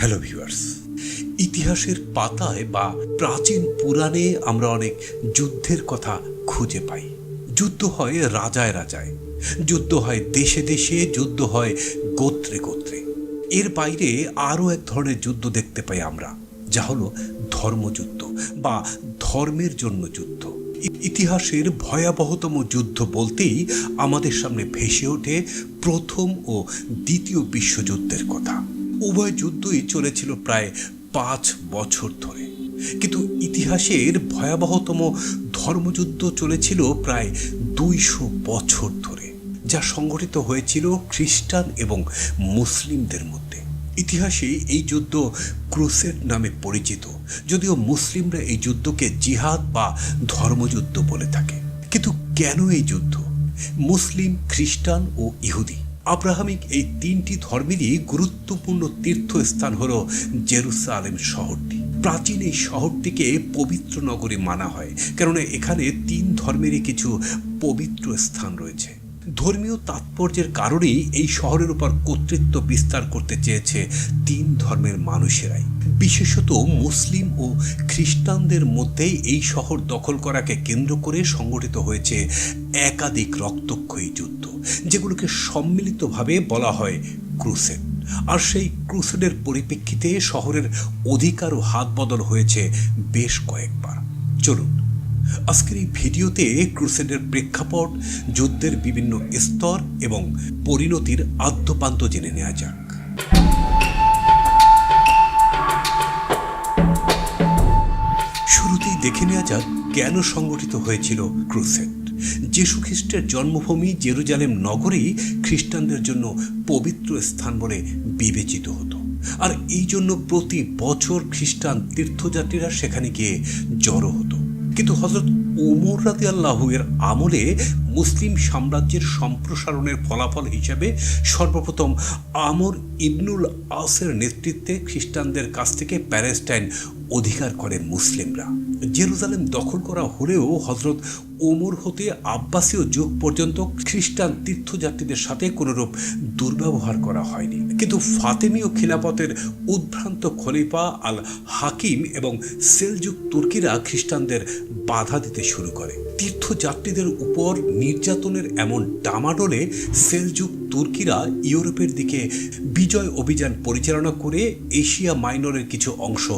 Hello viewers ইতিহাসের পাতায় বা প্রাচীন পুরাণে আমরা অনেক যুদ্ধের কথা খুঁজে পাই। যুদ্ধ হয় রাজায় রাজায়। যুদ্ধ হয় দেশে দেশে, যুদ্ধ হয় গোত্রে গোত্রে। এর বাইরে আরও এক ধরনের যুদ্ধ দেখতে পাই আমরা, যা হলো ধর্মযুদ্ধ বা ধর্মের জন্য যুদ্ধ। ইতিহাসের ভয়াবহতম যুদ্ধ বলতেই আমাদের সামনে ভেসে ওঠে প্রথম ও দ্বিতীয় বিশ্বযুদ্ধের কথা। উভয় যুদ্ধই চলেছিল প্রায় পাঁচ বছর ধরে। কিন্তু ইতিহাসের ভয়াবহতম ধর্মযুদ্ধ চলেছিল প্রায় দুইশো বছর ধরে, যা সংঘটিত হয়েছিল খ্রিস্টান এবং মুসলিমদের মধ্যে। ইতিহাসে এই যুদ্ধ ক্রুসেড নামে পরিচিত, যদিও মুসলিমরা এই যুদ্ধকে জিহাদ বা ধর্মযুদ্ধ বলে থাকে। কিন্তু কেন এই যুদ্ধ? মুসলিম, খ্রিস্টান ও ইহুদি আব্রাহামিক এই তিনটি ধর্মেরই গুরুত্বপূর্ণ তীর্থস্থান হল জেরুসালেম শহরটি। প্রাচীন এই শহরটিকে পবিত্র নগরী মানা হয়, কেননা এখানে তিন ধর্মেরই কিছু পবিত্র স্থান রয়েছে। ধর্মীয় তাৎপর্যের কারণেই এই শহরের উপর কর্তৃত্ব বিস্তার করতে চেয়েছে তিন ধর্মের মানুষেরাই। বিশেষত মুসলিম ও খ্রিস্টানদের মধ্যেই এই শহর দখল করাকে কেন্দ্র করে সংগঠিত হয়েছে একাধিক রক্তক্ষয়ী যুদ্ধ, যেগুলোকে সম্মিলিতভাবে বলা হয় ক্রুসেড। আর সেই ক্রুসেডের পরিপ্রেক্ষিতে শহরের অধিকার ও হাত বদল হয়েছে বেশ কয়েকবার। চলুন, আজকের এই ভিডিওতে ক্রুসেডের প্রেক্ষাপট, যুদ্ধের বিভিন্ন স্তর এবং পরিণতির আদ্যপান্ত জেনে নেওয়া যাক। শুরুতেই দেখে নেওয়া যাক কেন সংগঠিত হয়েছিল ক্রুসেড। যীশু খ্রিস্টের জন্মভূমি জেরুজালেম নগরী খ্রিস্টানদের জন্য পবিত্র স্থান বলে বিবেচিত হতো। আর এই জন্য প্রতি বছর খ্রিস্টান তীর্থযাত্রীরা সেখানে গিয়ে জড়ো হতো। কিন্তু হজরত ওমর রাতি এর আমলে মুসলিম সাম্রাজ্যের সম্প্রসারণের ফলাফল হিসেবে সর্বপ্রথম আমর ইবনুল আসের নেতৃত্বে খ্রিস্টানদের কাছ থেকে প্যালেস্টাইন অধিকার করে মুসলিমরা। জেরুজালেম দখল করা হলেও হজরত ওমর হতে আব্বাসীয় যুগ পর্যন্ত খ্রিস্টান তীর্থযাত্রীদের সাথে কোনোরূপ দুর্ব্যবহার করা হয়নি। কিন্তু ফাতেমীয় খিলাফতের উদ্ভ্রান্ত খলিফা আল হাকিম এবং সেলযুগ তুর্কিরা খ্রিস্টানদের বাধা দিতে শুরু করে। তীর্থযাত্রীদের উপর নির্যাতনের এমন ডামাডোলে সেলযুগ তুর্কিরা ইউরোপের দিকে বিজয় অভিযান পরিচালনা করে এশিয়া মাইনরের কিছু অংশ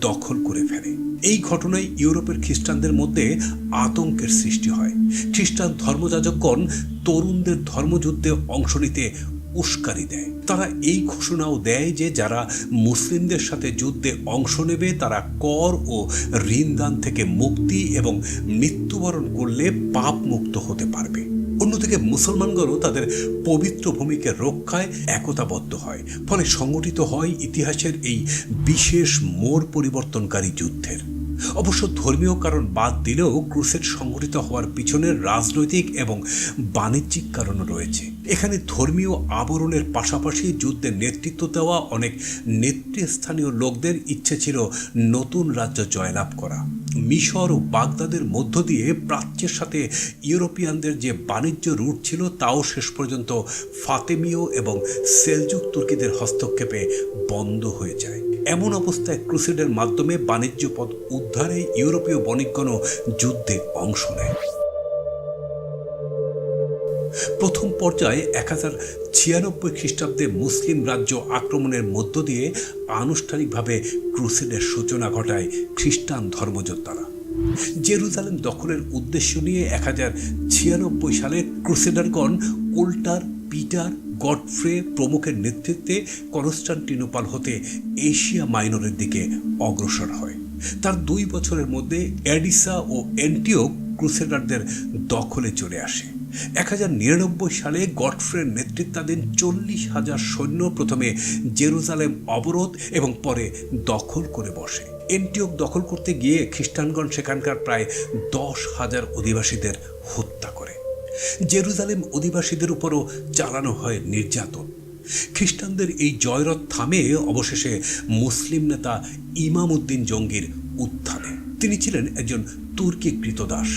দখল করে ফেলে। এই ঘটনায় ইউরোপের খ্রিস্টানদের মধ্যে আতঙ্কের সৃষ্টি হয়। খ্রিস্টান ধর্মযাজকগণ তরুণদের ধর্মযুদ্ধে অংশ নিতে উস্কানি দেয়। তারা এই ঘোষণাও দেয় যে, যারা মুসলিমদের সাথে যুদ্ধে অংশ নেবে, তারা কর ও ঋণদান থেকে মুক্তি এবং মৃত্যুবরণ করলে পাপ মুক্ত হতে পারবে। অন্যদিকে মুসলমানগণও তাদের পবিত্র ভূমিকে রক্ষায় একতাবদ্ধ হয়। ফলে সংগঠিত হয় ইতিহাসের এই বিশেষ মোড় পরিবর্তনকারী যুদ্ধের। অবশ্য ধর্মীয় কারণ বাদ দিলেও ক্রুসেড সংগঠিত হওয়ার পিছনে রাজনৈতিক এবং বাণিজ্যিক কারণও রয়েছে। এখানে ধর্মীয় আবরণের পাশাপাশি যুদ্ধে নেতৃত্ব দেওয়া অনেক নেতৃস্থানীয় লোকদের ইচ্ছে ছিল নতুন রাজ্য জয়লাভ করা। মিশর ও বাগদাদের মধ্য দিয়ে প্রাচ্যের সাথে ইউরোপিয়ানদের যে বাণিজ্য রুট ছিল, তাও শেষ পর্যন্ত ফাতেমীয় এবং সেলজুক তুর্কিদের হস্তক্ষেপে বন্ধ হয়ে যায়। এমন অবস্থায় ক্রুসেডের মাধ্যমে বাণিজ্য পথ উদ্ধারে ইউরোপীয় বণিকগণও যুদ্ধে অংশ নেয়। প্রথম পর্যায়ে এক হাজার ছিয়ানব্বই খ্রিস্টাব্দে মুসলিম রাজ্য আক্রমণের মধ্য দিয়ে আনুষ্ঠানিকভাবে ক্রুসেডের সূচনা ঘটায় খ্রিস্টান ধর্মযোদ্ধারা। জেরুজালেম দখলের উদ্দেশ্য নিয়ে এক হাজার ছিয়ানব্বই সালে ক্রুসেডারগণ উল্টার পিটার গডফ্রে প্রমুখের নেতৃত্বে কনস্টান্টিনোপাল হতে এশিয়া মাইনরের দিকে অগ্রসর হয়। তার দুই বছরের মধ্যে অ্যাডিসা ও অ্যান্টিওক ক্রুসেডারদের দখলে চলে আসে। এক হাজার নিরানব্বই সালে গডফ্রের নেতৃত্বাধীন চল্লিশ হাজার সৈন্য প্রথমে জেরুজালেম অবরোধ এবং পরে দখল করে বসে। এন্টিওক দখল করতে গিয়ে খ্রিস্টানগণ সেখানকার প্রায় দশ হাজার অধিবাসীদের হত্যা করে। জেরুজালেম অধিবাসীদের উপরও চালানো হয় নির্যাতন। খ্রিস্টানদের এই জয়রথ থামে অবশেষে মুসলিম নেতা ইমাম উদ্দিন জঙ্গির উত্থানে। তিনি ছিলেন একজন তুর্কি কৃতদাস।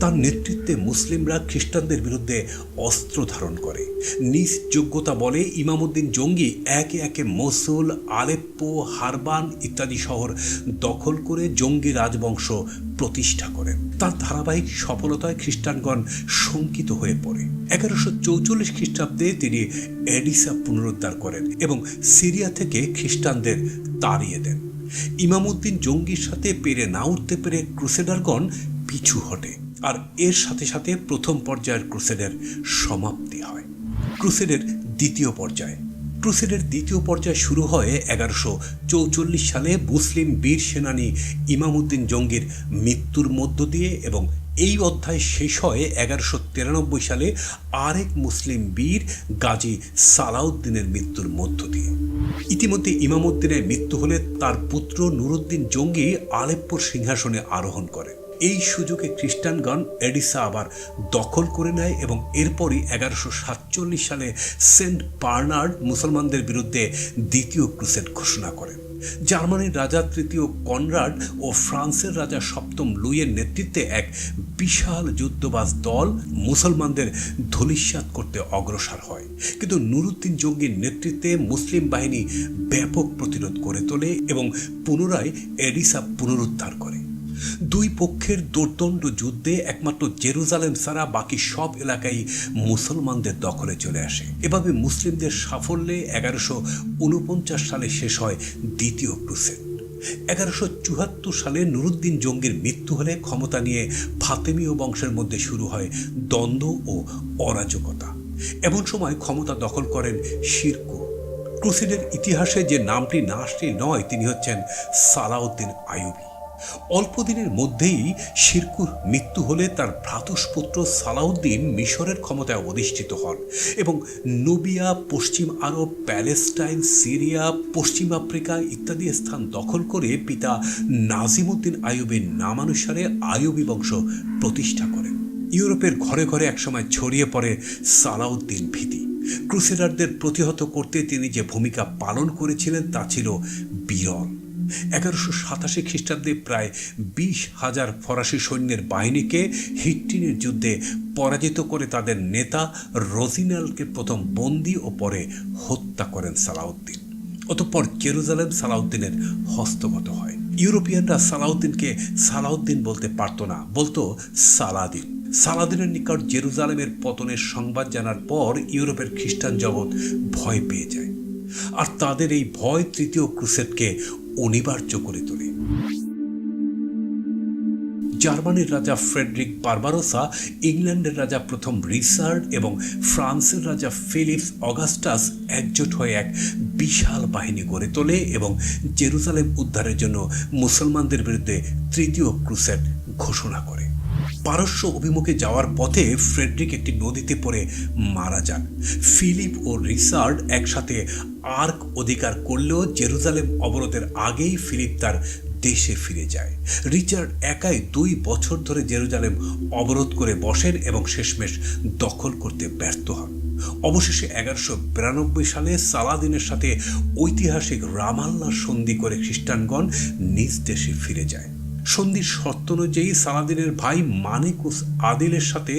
তার নেতৃত্বে মুসলিমরা খ্রিস্টানদের বিরুদ্ধে অস্ত্র ধারণ করে। নিজ যোগ্যতা বলে ইমামুদ্দিন জঙ্গি একে একে মসুল, আলেপ্পো, হারবান ইত্যাদি শহর দখল করে জঙ্গি রাজবংশ প্রতিষ্ঠা করেন। তার ধারাবাহিক সফলতায় খ্রিস্টানগণ শঙ্কিত হয়ে পড়ে। এগারোশো চৌচল্লিশ খ্রিস্টাব্দে তিনি এডিসা পুনরুদ্ধার করেন এবং সিরিয়া থেকে খ্রিস্টানদের তাড়িয়ে দেন। ইমামুদ্দিন জঙ্গির সাথে পেরে না উঠতে পেরে ক্রুসেডারগণ পিছু হটে আর এর সাথে সাথে প্রথম পর্যায়ের ক্রুসেডের সমাপ্তি হয়। ক্রুসেডের দ্বিতীয় পর্যায়। ক্রুসেডের দ্বিতীয় পর্যায় শুরু হয় এগারোশো চৌচল্লিশ সালে মুসলিম বীর সেনানী ইমামুদ্দিন জঙ্গির মৃত্যুর মধ্য দিয়ে এবং এই অধ্যায় শেষ হয় এগারোশো তিরানব্বই সালে আরেক মুসলিম বীর গাজী সালাউদ্দিনের মৃত্যুর মধ্য দিয়ে। ইতিমধ্যে ইমামুদ্দিনের মৃত্যু হলে তার পুত্র নুরুদ্দিন জঙ্গি আলেপ্পোর সিংহাসনে আরোহণ করে। এই সুযোগে খ্রিস্টানগণ এডিসা আবার দখল করে নেয় এবং এরপরই এগারোশো সাতচল্লিশ সালে সেন্ট বার্নার্ড মুসলমানদের বিরুদ্ধে দ্বিতীয় ক্রুসেড ঘোষণা করেন। জার্মানির রাজা তৃতীয় কনরাড ও ফ্রান্সের রাজা সপ্তম লুইয়ের নেতৃত্বে এক বিশাল যুদ্ধবাজ দল মুসলমানদের ধলিস্যাত করতে অগ্রসর হয়। কিন্তু নুরুদ্দিন জঙ্গির নেতৃত্বে মুসলিম বাহিনী ব্যাপক প্রতিরোধ করে তোলে এবং পুনরায় এডিসা পুনরুদ্ধার করে। দুই পক্ষের দুর্দণ্ড যুদ্ধে একমাত্র জেরুজালেম ছাড়া বাকি সব এলাকাই মুসলমানদের দখলে চলে আসে। এভাবে মুসলিমদের সাফল্যে এগারোশো উনপঞ্চাশ সালে শেষ হয় দ্বিতীয় ক্রুসেড। এগারোশো চুয়াত্তর সালে নুরুদ্দিন জঙ্গির মৃত্যু হলে ক্ষমতা নিয়ে ফাতেমীয় বংশের মধ্যে শুরু হয় দ্বন্দ্ব ও অরাজকতা। এমন সময় ক্ষমতা দখল করেন শিরকু। ক্রুসেডের ইতিহাসে যে নামটি না আসলেই নয়, তিনি হচ্ছেন সালাউদ্দিন আইয়ুবী। অল্প দিনের মধ্যেই শিরকুর মৃত্যু হলে তার ভ্রাতুষ্পুত্র সালাউদ্দিন মিশরের ক্ষমতায় অধিষ্ঠিত হন এবং নুবিয়া, পশ্চিম আরব, প্যালেস্টাইন, সিরিয়া, পশ্চিম আফ্রিকা ইত্যাদি স্থান দখল করে পিতা নাজিমুদ্দিন আইয়ুবের নামানুসারে আয়ুবী বংশ প্রতিষ্ঠা করেন। ইউরোপের ঘরে ঘরে একসময় ছড়িয়ে পড়ে সালাউদ্দিন ভীতি। ক্রুসেডারদের প্রতিহত করতে তিনি যে ভূমিকা পালন করেছিলেন তা ছিল বিরল। এগারোশো সাতাশি খ্রিস্টাব্দে প্রায় বিশ হাজার ফরাসি সৈন্যের বাহিনীকে হিট্টিনের যুদ্ধে পরাজিত করে তাদের নেতা রোজিনালকে প্রথম বন্দি ও পরে হত্যা করেন সালাউদ্দিন। অতঃপর জেরুজালেম সালাউদ্দিনের হস্তগত হয়। ইউরোপিয়ানরা সালাউদ্দিনকে সালাউদ্দিন বলতে পারত না, বলতো সালাদিন। সালাদিনের নিকট জেরুজালেমের পতনের সংবাদ জানার পর ইউরোপের খ্রিস্টান জগৎ ভয় পেয়ে যায়। আর তাদের এই ভয় তৃতীয় ক্রুসেডকে অনিবার্য করে তোলে। জার্মানির রাজা ফ্রেডরিক বারবারোসা, ইংল্যান্ডের রাজা প্রথম রিচার্ড এবং ফ্রান্সের রাজা ফিলিপস অগাস্টাস একজোট হয়ে এক বিশাল বাহিনী গড়ে তোলে এবং জেরুজালেম উদ্ধারের জন্য মুসলমানদের বিরুদ্ধে তৃতীয় ক্রুসেড ঘোষণা করে। পারস্য অভিমুখে যাওয়ার পথে ফ্রেডরিক একটি নদীতে পড়ে মারা যান। ফিলিপ ও রিচার্ড একসাথে আর্ক অধিকার করলেও জেরুজালেম অবরোধের আগেই ফিলিপ তার দেশে ফিরে যায়। রিচার্ড একাই দুই বছর ধরে জেরুজালেম অবরোধ করে বসেন এবং শেষমেশ দখল করতে ব্যর্থ হন। অবশেষে এগারোশো বিরানব্বই সালে সালাদিনের সাথে ঐতিহাসিক রামাল্লা সন্ধি করে খ্রিস্টানগণ নিজ দেশে ফিরে যায়। সন্ধির শর্ত অনুযায়ী সালাদিনের ভাই মানিকুস আদিলের সাথে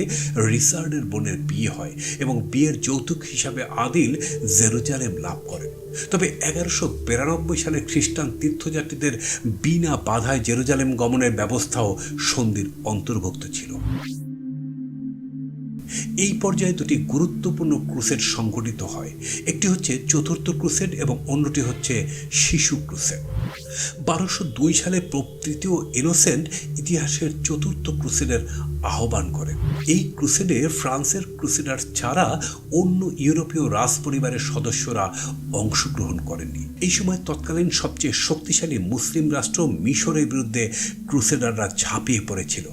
রিসার্ডের বোনের বিয়ে হয় এবং বিয়ের যৌতুক হিসাবে আদিল জেরুজালেম লাভ করেন তবে এগারোশো বিরানব্বই সালে খ্রিস্টান তীর্থযাত্রীদের বিনা বাধায় জেরুজালেম গমনের ব্যবস্থাও সন্ধির অন্তর্ভুক্ত ছিল। এই পর্যায়ে দুটি গুরুত্বপূর্ণ ক্রুসেড সংঘটিত হয়। একটি হচ্ছে চতুর্থ ক্রুসেড এবং অন্যটি হচ্ছে শিশু ক্রুসেড। বারোশো দুই সালে তৃতীয় ইনোসেন্ট ইতিহাসের চতুর্থ ক্রুসেডের আহ্বান করেন। এই ক্রুসেডে ফ্রান্সের ক্রুসেডার ছাড়া অন্য ইউরোপীয় রাজ পরিবারের সদস্যরা অংশগ্রহণ করেননি। এই সময় তৎকালীন সবচেয়ে শক্তিশালী মুসলিম রাষ্ট্র মিশরের বিরুদ্ধে ক্রুসেডাররা ঝাঁপিয়ে পড়েছিল।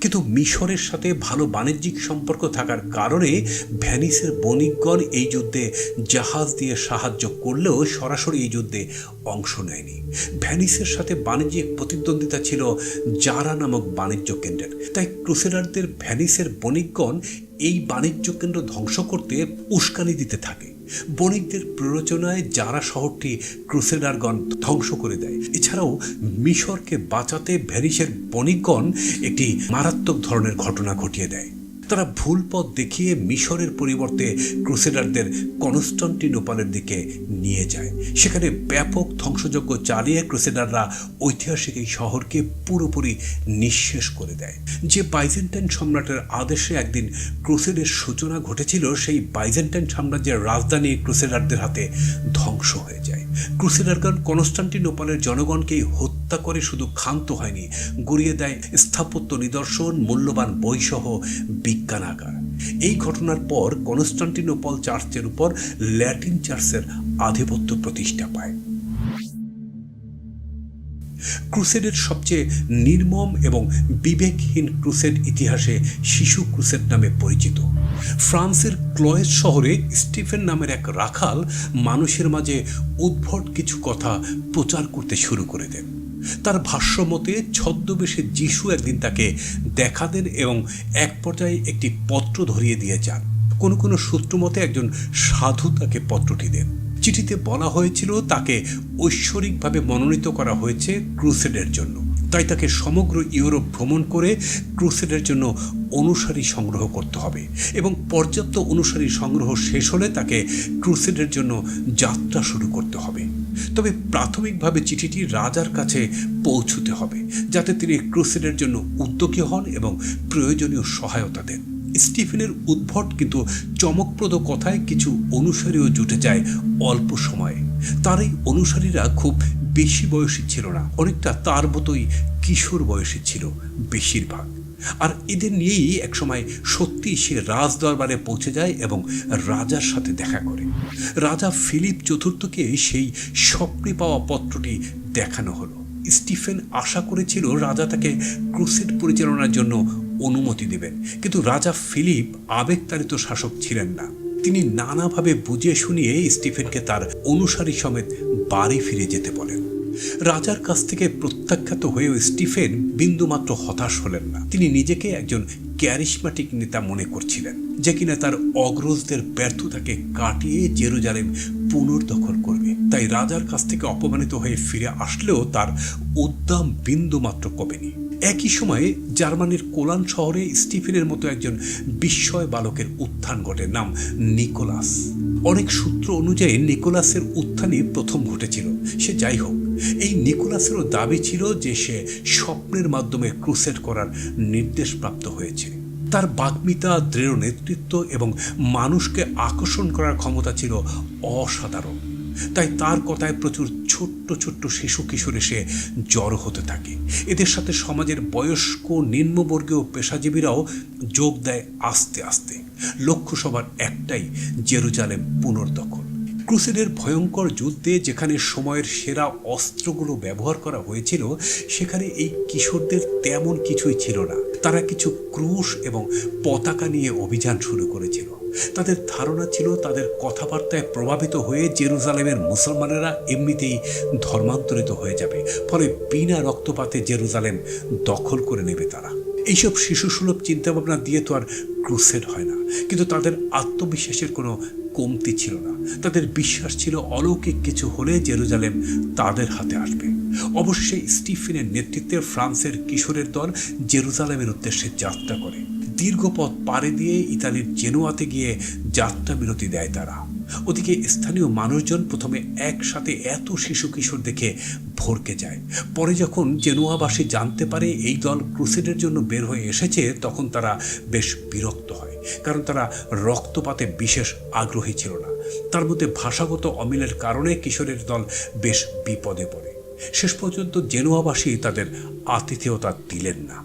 কিন্তু মিশরের সাথে ভালো বাণিজ্যিক সম্পর্ক থাকার কারণে ভ্যানিসের বণিকগণ এই যুদ্ধে জাহাজ দিয়ে সাহায্য করলেও সরাসরি এই যুদ্ধে অংশ নেয়নি। ভ্যানিসের সাথে বাণিজ্যিক প্রতিদ্বন্দ্বিতা ছিল জারা নামক বাণিজ্য কেন্দ্রের। তাই ক্রুসেডারদের ভ্যানিসের বণিকগণ এই বাণিজ্য কেন্দ্র ধ্বংস করতে উস্কানি দিতে থাকে। বণিকদের প্ররোচনায় যারা শহরটি ক্রুসেডারগণ ধ্বংস করে দেয়। এছাড়াও মিশরকে বাঁচাতে ভ্যারিসের বণিকগণ একটি মারাত্মক ধরনের ঘটনা ঘটিয়ে দেয়। তারা ভুল পথ দেখিয়ে মিশরের পরিবর্তে ক্রুসেডারদের কনস্টান্টিনোপালের দিকে নিয়ে যায়। সেখানে ব্যাপক ধ্বংসযজ্ঞ চালিয়ে ক্রুসেডাররা ঐতিহাসিক এই শহরকে পুরোপুরি নিঃশেষ করে দেয়। যে বাইজেন্টাইন সম্রাটের আদেশে একদিন ক্রুসেডের সূচনা ঘটেছিল, সেই বাইজেন্টাইন সাম্রাজ্যের রাজধানী ক্রুসেডারদের হাতে ধ্বংস হয়ে যায়। ক্রুসেডারগণ কনস্টান্টিনোপালের জনগণকেই হত্যা করে শুধু ক্ষান্ত হয়নি, গড়িয়ে দেয় স্থাপত্য নিদর্শন, মূল্যবান বইসহ বিজ্ঞানাগার। এই ঘটনার পর কনস্টান্টিনোপল চার্চের উপর ল্যাটিন চার্চের আধিপত্য প্রতিষ্ঠা পায়। ক্রুসেডের সবচেয়ে নির্মম এবং বিবেকহীন ক্রুসেড ইতিহাসে শিশু ক্রুসেড নামে পরিচিত। ফ্রান্সের ক্লয়েস শহরে স্টিফেন নামের এক রাখাল মানুষের মাঝে উদ্ভট কিছু কথা প্রচার করতে শুরু করে দেন। তার ভাষ্যমতে ছদ্মবেশে যিশু একদিন তাকে দেখা দেন এবং এক পর্যায়ে একটি পত্র ধরিয়ে দিয়ে যান। কোনো কোনো সূত্র মতে একজন সাধু তাকে পত্রটি দেন। চিঠিতে বলা হয়েছিল, তাকে ঐশ্বরিকভাবে মনোনীত করা হয়েছে ক্রুসেডের জন্য। তাই তাকে সমগ্র ইউরোপ ভ্রমণ করে ক্রুসেডের জন্য অনুসারী সংগ্রহ করতে হবে এবং পর্যাপ্ত অনুসারী সংগ্রহ শেষ হলে তাকে ক্রুসেডের জন্য যাত্রা শুরু করতে হবে। তবে প্রাথমিকভাবে চিঠিটি রাজার কাছে পৌঁছতে হবে, যাতে তিনি ক্রুসেডের জন্য উদ্যোগী হন এবং প্রয়োজনীয় সহায়তা দেন। স্টিফেনের উদ্ভট কিন্তু চমকপ্রদ কথায় কিছু অনুসারীও জুটে যায় অল্প সময়ে। তার এই অনুসারীরা খুব বেশি বয়সী ছিল না, অনেকটা তার মতোই কিশোর বয়সী ছিল বেশিরভাগ। আর এদের নিয়েই একসময় সত্যি সে রাজ দরবারে পৌঁছে যায় এবং রাজার সাথে দেখা করে। রাজা ফিলিপ চতুর্থকে সেই স্বপ্নে পাওয়া পত্রটি দেখানো হলো। স্টিফেন আশা করেছিল রাজা তাকে ক্রুসেড পরিচালনার জন্য অনুমতি দেবেন, কিন্তু রাজা ফিলিপ আবেগতাড়িত শাসক ছিলেন না। তিনি নানাভাবে বুঝিয়ে শুনিয়ে স্টিফেনকে তার অনুসারী সমেত বাড়ি ফিরে যেতে বলেন। রাজার কাছ থেকে প্রত্যাখ্যাত হয়েও স্টিফেন বিন্দুমাত্র হতাশ হলেন না। তিনি নিজেকে একজন ক্যারিসমাটিক নেতা মনে করছিলেন, যে কিনা তার অগ্রজদের ব্যর্থতাকে কাটিয়ে জেরুজালেম পুনর্দখল করবে। তাই রাজার কাছ থেকে অপমানিত হয়ে ফিরে আসলেও তার উদ্দাম বিন্দুমাত্র কমেনি। একই সময়ে জার্মানির কোলান শহরে স্টিফেনের মতো একজন বিস্ময় বালকের উত্থান ঘটে, নাম নিকোলাস। অনেক সূত্র অনুযায়ী নিকোলাসের উত্থানই প্রথম ঘটেছিল। সে যাই হোক এই নিকোলাসেরও দাবি ছিল যে সে স্বপ্নের মাধ্যমে ক্রুসেড করার নির্দেশ প্রাপ্ত হয়েছে। তার বাগ্মিতা, দৃঢ় নেতৃত্ব এবং মানুষকে আকর্ষণ করার ক্ষমতা ছিল অসাধারণ। তাই তার কথায় প্রচুর ছোট্ট ছোট্ট শিশু কিশোর এসে জড়ো হতে থাকে। এদের সাথে সমাজের বয়স্ক, নিম্নবর্গীয় পেশাজীবীরাও যোগ দেয় আস্তে আস্তে। লক্ষ্য সবার একটাই জেরুজালেম পুনর্দখল। ক্রুসেডের ভয়ঙ্কর যুদ্ধে যেখানে সময়ের সেরা অস্ত্রগুলো ব্যবহার করা হয়েছিল, সেখানে এই কিশোরদের তেমন কিছুই ছিল না। তারা কিছু ক্রুশ এবং পতাকা নিয়ে অভিযান শুরু করেছিল। তাদের ধারণা ছিল তাদের কথাবার্তায় প্রভাবিত হয়ে জেরুজালেমের মুসলমানেরা এমনিতেই ধর্মান্তরিত হয়ে যাবে, ফলে বিনা রক্তপাতে জেরুজালেম দখল করে নেবে তারা। এইসব শিশুসুলভ চিন্তাভাবনা দিয়ে তো আর ক্রুসেড হয় না। কিন্তু তাদের আত্মবিশ্বাসের কোনো কমতি ছিল না। তাদের বিশ্বাস ছিল অলৌকিক কিছু হলে জেরুজালেম তাদের হাতে আসবে। অবশেষে স্টিফেনের নেতৃত্বে ফ্রান্সের কিশোরের দল জেরুজালেমের উদ্দেশ্যে যাত্রা করে। দীর্ঘ পথ পাড়ি দিয়ে ইতালির জেনুয়াতে গিয়ে যাত্রা বিরতি দেয় তারা। ওদিকে স্থানীয় মানুষজন প্রথমে একসাথে এত শিশু কিশোর দেখে ভরকে যায়। পরে যখন জেনুয়াবাসী জানতে পারে এই দল ক্রুসেডের জন্য বের হয়ে এসেছে, তখন তারা বেশ বিরক্ত হয়। কারণ তারা রক্তপাতে বিশেষ আগ্রহী ছিল না। তার মধ্যে ভাষাগত অমিলের কারণে কিশোরের দল বেশ বিপদে পড়ে। শেষ পর্যন্ত জেনুয়াবাসী তাদের আতিথেয়তা দিলেন না।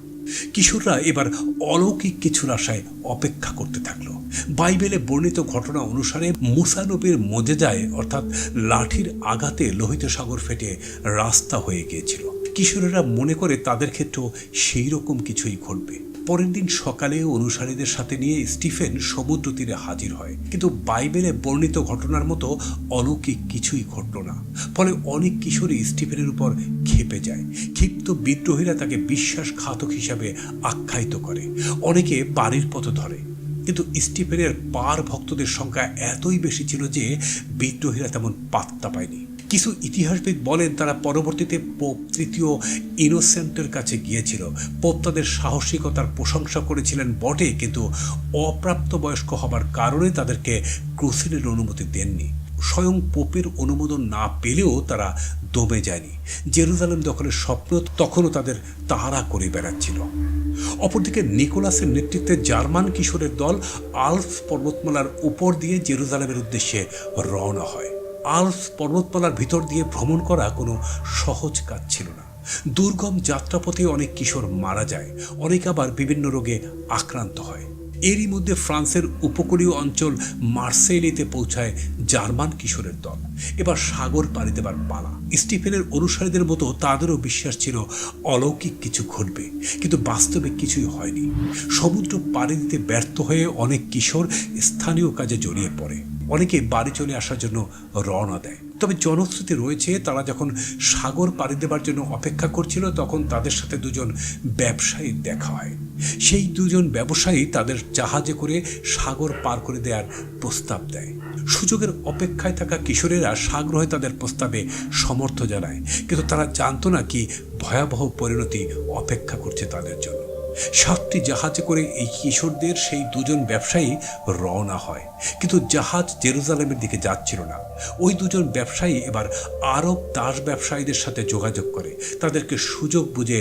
কিশোররা এবার অলৌকিক কিছুর আশায় অপেক্ষা করতে থাকল। বাইবেলে বর্ণিত ঘটনা অনুসারে মুসানবীর মজেদায় অর্থাৎ লাঠির আঘাতে লোহিত সাগর ফেটে রাস্তা হয়ে গিয়েছিল। কিশোরেরা মনে করে তাদের ক্ষেত্রেও সেই রকম কিছুই ঘটবে। পরের দিন সকালে অনুসারীদের সাথে নিয়ে স্টিফেন সমুদ্র তীরে হাজির হয়। কিন্তু বাইবেলে বর্ণিত ঘটনার মতো অলৌকিক কিছুই ঘটল না। ফলে অনেক কিশোরী স্টিফেনের উপর খেপে যায়। ক্ষিপ্ত বিদ্রোহীরা তাকে বিশ্বাসঘাতক হিসাবে আখ্যায়িত করে। অনেকে বাড়ির পথ ধরে। কিন্তু স্টিফেনের পার ভক্তদের সংখ্যা এতই বেশি ছিল যে বিদ্রোহীরা তেমন পাত্তা পায়নি। কিছু ইতিহাসবিদ বলেন তারা পরবর্তীতে পোপ তৃতীয় ইনোসেন্টের কাছে গিয়েছিল। পোপ তাদের সাহসিকতার প্রশংসা করেছিলেন বটে, কিন্তু অপ্রাপ্তবয়স্ক হবার কারণে তাদেরকে ক্রুসেডের অনুমতি দেননি। স্বয়ং পোপের অনুমোদন না পেলেও তারা দমে যায়নি। জেরুজালেম দখলের স্বপ্ন তখনও তাদের তাহারা করে বেড়াচ্ছিল। অপরদিকে নিকোলাসের নেতৃত্বে জার্মান কিশোরের দল আলফ পর্বতমালার উপর দিয়ে জেরুজালেমের উদ্দেশ্যে রওনা হয়। আলফ পর্বতমালার ভিতর দিয়ে ভ্রমণ করা কোনো সহজ কাজ ছিল না। দুর্গম যাত্রাপথে অনেক কিশোর মারা যায়, অনেক আবার বিভিন্ন রোগে আক্রান্ত হয়। এরই মধ্যে ফ্রান্সের উপকূলীয় অঞ্চল মার্সেইলিতে পৌঁছায় জার্মান কিশোরের দল। এবার সাগর পাড়ি দেবার পালা। স্টিফেনের অনুসারীদের মতো তাদেরও বিশ্বাস ছিল অলৌকিক কিছু ঘটবে, কিন্তু বাস্তবে কিছুই হয়নি। সমুদ্র পাড়ি দিতে ব্যর্থ হয়ে অনেক কিশোর স্থানীয় কাজে জড়িয়ে পড়ে। অনেকে বাড়ি চলে আসার জন্য রওনা দেয়। তবে জনশ্রুতি রয়েছে, তারা যখন সাগর পাড়ি দেবার জন্য অপেক্ষা করছিল, তখন তাদের সাথে দুজন ব্যবসায়ীর দেখা হয়। সেই দুজন ব্যবসায়ী তাদের জাহাজে করে সাগর পার করে দেওয়ার প্রস্তাব দেয়। সুযোগের অপেক্ষায় থাকা কিশোরেরা সাগ্রহে তাদের প্রস্তাবে সমর্থ জানায়। কিন্তু তারা জানতো না কি ভয়াবহ পরিণতি অপেক্ষা করছে তাদের জন্য। সাতটি জাহাজে করে এই কিশোরদের সেই দুজন ব্যবসায়ী রওনা হয়। কিন্তু জাহাজ জেরুজালেমের দিকে যাচ্ছিল না। ওই দুজন ব্যবসায়ী এবার আরব দাস ব্যবসায়ীদের সাথে যোগাযোগ করে। তাদেরকে সুযোগ বুঝে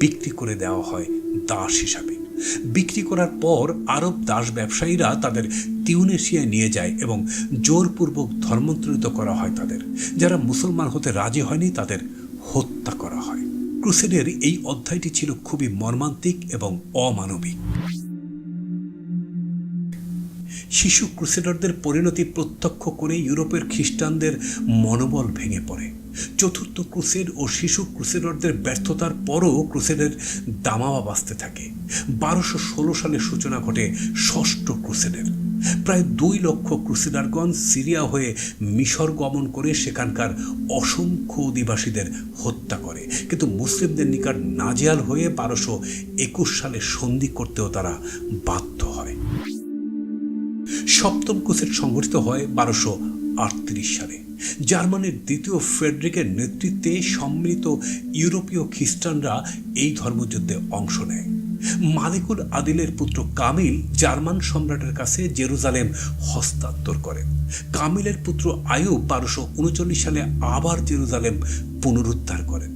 বিক্রি করে দেওয়া হয় দাস হিসাবে। বিক্রি করার পর আরব দাস ব্যবসায়ীরা তাদের তিউনেশিয়ায় নিয়ে যায় এবং জোরপূর্বক ধর্মান্তরিত করা হয় তাদের। যারা মুসলমান হতে রাজি হয়নি তাদের হত্যা করা হয়। ক্রুসেডের এই অধ্যায়টি ছিল খুবই মর্মান্তিক এবং অমানবিক। শিশু ক্রুসেডারদের পরিণতি প্রত্যক্ষ করে ইউরোপের খ্রিস্টানদের মনোবল ভেঙে পড়ে। চতুর্থ ক্রুসেড ও শিশু ক্রুসেডারদের ব্যর্থতার পরও ক্রুসেডের দামাবা বাঁচতে থাকে। বারোশো ষোলো সালে সূচনা ঘটে ষষ্ঠ ক্রুসেডের। প্রায় দুই লক্ষ ক্রুসেডারগণ সিরিয়া হয়ে মিশর গমন করে সেখানকার অসংখ্য অধিবাসীদের হত্যা করে। কিন্তু মুসলিমদের নিকট নাজিয়াল হয়ে বারোশো একুশ সালে সন্ধি করতেও তারা বাধ্য হয়। সপ্তম ক্রুসেড সংঘটিত হয় বারোশো আটত্রিশ সালে। জার্মানির দ্বিতীয় ফ্রেডরিকের নেতৃত্বে সম্মিলিত ইউরোপীয় খ্রিস্টানরা এই ধর্মযুদ্ধে অংশ নেয়। মালিকুল আদিলের পুত্র কামিল জার্মান সম্রাটের কাছে জেরুজালেম হস্তান্তর করেন। কামিলের পুত্র আয়ুব বারোশো উনচল্লিশ সালে আবার জেরুজালেম পুনরুদ্ধার করেন।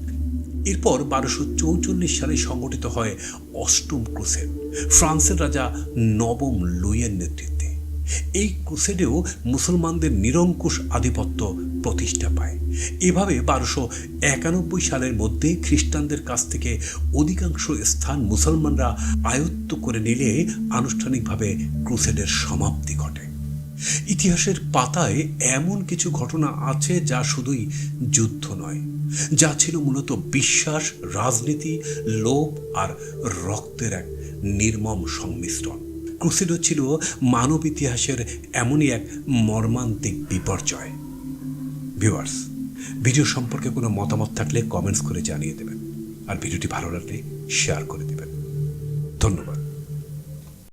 এরপর বারোশো চৌচল্লিশ সালে সংগঠিত হয় অষ্টম ক্রুসেড ফ্রান্সের রাজা নবম লুইয়ের নেতৃত্বে। এই ক্রুসেডেও মুসলমানদের নিরঙ্কুশ আধিপত্য প্রতিষ্ঠা পায়। এভাবে বারোশো একানব্বই সালের মধ্যে খ্রিস্টানদের কাছ থেকে অধিকাংশ স্থান মুসলমানরা আয়ত্ত করে নিলে আনুষ্ঠানিকভাবে ক্রুসেডের সমাপ্তি ঘটে। ইতিহাসের পাতায় এমন কিছু ঘটনা আছে যা শুধুই যুদ্ধ নয়, যা ছিল মূলত বিশ্বাস, রাজনীতি, লোভ আর রক্তের এক নির্মম সংমিশ্রণ। ক্রুসেডো ছিল মানব ইতিহাসের এমনই এক মর্মান্তিক বিপর্যয়। ভিউয়ার্স, ভিডিও সম্পর্কে কোনো মতামত থাকলে কমেন্টস করে জানিয়ে দেবেন। আর ভিডিওটি ভালো লাগলে শেয়ার করে দেবেন। ধন্যবাদ।